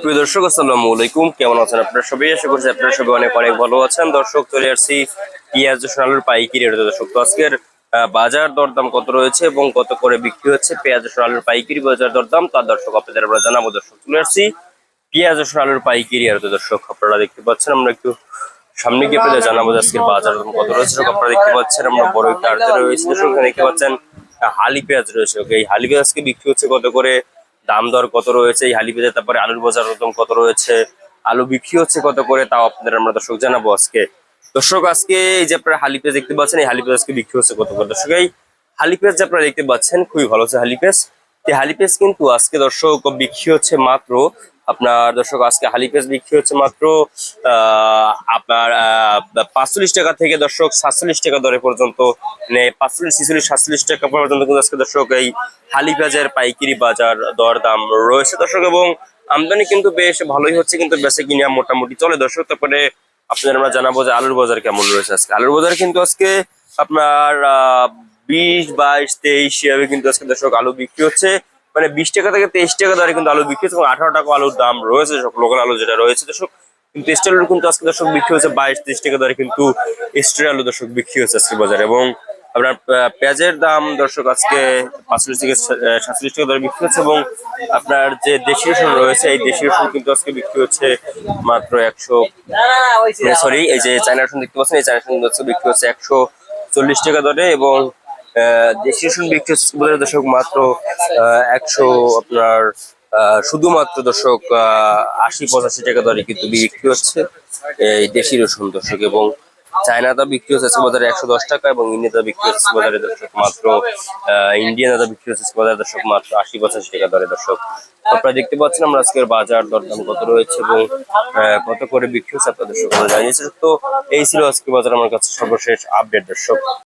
প্রিয় দর্শক, আসসালামু আলাইকুম। কেমন আছেন আপনারা সবাই? আশা করছি আপনারা সবাই অনেক অনেক ভালো আছেন। দর্শক, চলে আসছি পেঁয়াজ রসুন আলুর পাইকারি রেট। দর্শক, তো আজকের বাজার দরদাম কত রয়েছে এবং কত করে বিক্রি হচ্ছে পেঁয়াজ রসুন আলুর পাইকারি বাজার দরদাম? তার দর্শক, আপনাদের আমরা জানাব। দর্শক, চলে আসছি পেঁয়াজ রসুন আলুর পাইকারি রেট। দর্শক, আপনারা দেখতে পাচ্ছেন, আমরা একটু সামনে গিয়ে আপনাদের জানাব আজকের বাজার দাম কত রয়েছে। আপনারা দেখতে পাচ্ছেন, আমরা বড় একটা আড়তে রয়েছে। দর্শক দেখতে পাচ্ছেন হালি পেঁয়াজ রয়েছে। এই হালি পেঁয়াজকে বিক্রি হচ্ছে কত করে? দাম দর কত রয়েছে, এই হালি তারপরে আলুর বাজার দাম কত রয়েছে, আলু বিক্রি হচ্ছে কত করে, তাও আপনাদের আমরা দর্শক জানাব আজকে। দর্শক, আজকে এই যে আপনারা হালি দেখতে পাচ্ছেন, এই হালি আজকে বিক্রি হচ্ছে কত করে? দর্শক, এই হালি যে আপনারা দেখতে পাচ্ছেন, খুবই ভালো হচ্ছে হালি পেঁয়াজ এই হালি কিন্তু আজকে দর্শক বিক্রি হচ্ছে মাত্র আপনার দর্শক, আজকে হালি পেঁয়াজ বিক্রি হচ্ছে মাত্র আপনার পাঁচচল্লিশ টাকা থেকে দর্শক সাতচল্লিশ টাকা দরে পর্যন্ত মানে পাঁচচল্লিশ, ছিচল্লিশ, সাতচল্লিশ টাকা পর্যন্ত কিন্তু আজকে দর্শক এই হালি পেঁয়াজের পাইকারি বাজার দর দাম রয়েছে দর্শক এবং আমদানি কিন্তু বেশ ভালোই হচ্ছে, কিন্তু বেঁচে কিনা মোটামুটি চলে। দর্শক, তারপরে আপনাদের আমরা জানাব যে আলুর বাজার কেমন রয়েছে আজকে। আলুর বাজার কিন্তু আজকে আপনার বিশ, বাইশ, তেইশ, এভাবে কিন্তু আজকে দর্শক আলু বিক্রি হচ্ছে। মানে বিশ টাকা থেকে তেইশ টাকা দরে কিন্তু আলু বিক্রি হচ্ছে এবং আঠারো টাকা আলুর দাম রয়েছে লোকাল আলু যেটা রয়েছে, দর্শক। কিন্তু স্টেল আলু কিন্তু আজকে, দর্শক, বিক্রি হচ্ছে বাইশ তেইশ টাকা দরে কিন্তু স্টেল আলু, দর্শক, বিক্রি হচ্ছে আজকে বাজারে। এবং আপনার পেঁয়াজের দাম, দর্শক, আজকে পাঁচচল্লিশ থেকে সাতচল্লিশ টাকা দরে বিক্রি হচ্ছে এবং আপনার যে দেশি রসুন রয়েছে, এই দেশি রসুন কিন্তু আজকে বিক্রি হচ্ছে মাত্র একশো সরি, এই যে চায়না রসুন দেখতে পাচ্ছেন, এই চায়না রসুন বিক্রি হচ্ছে একশো চল্লিশ টাকা দরে এবং দেশি রসুন বিক্রি বলে দর্শক মাত্র একশো আপনার শুধুমাত্র দর্শক আশি পঁচাশি টাকা দরে কিন্তু বিক্রি হচ্ছে এই দেশি রসুন দর্শক এবং চায়নাটা বিক্রি হচ্ছে বাজারে একশো দশ টাকা এবং ইন্ডিয়াটা বিক্রি হচ্ছে বাজারে দর্শক মাত্র ইন্ডিয়ান আদা বিক্রি হচ্ছে বাজারে দর্শক মাত্র আশি পঁচাশি টাকা দরে দর্শক। আপনারা দেখতে পাচ্ছেন আমরা আজকের বাজার দরদাম কত রয়েছে এবং কত করে বিক্রি হচ্ছে আপনাদের আমরা জানিয়েছি তো এই ছিল আজকে বাজার, আমার কাছে সর্বশেষ আপডেট দর্শক।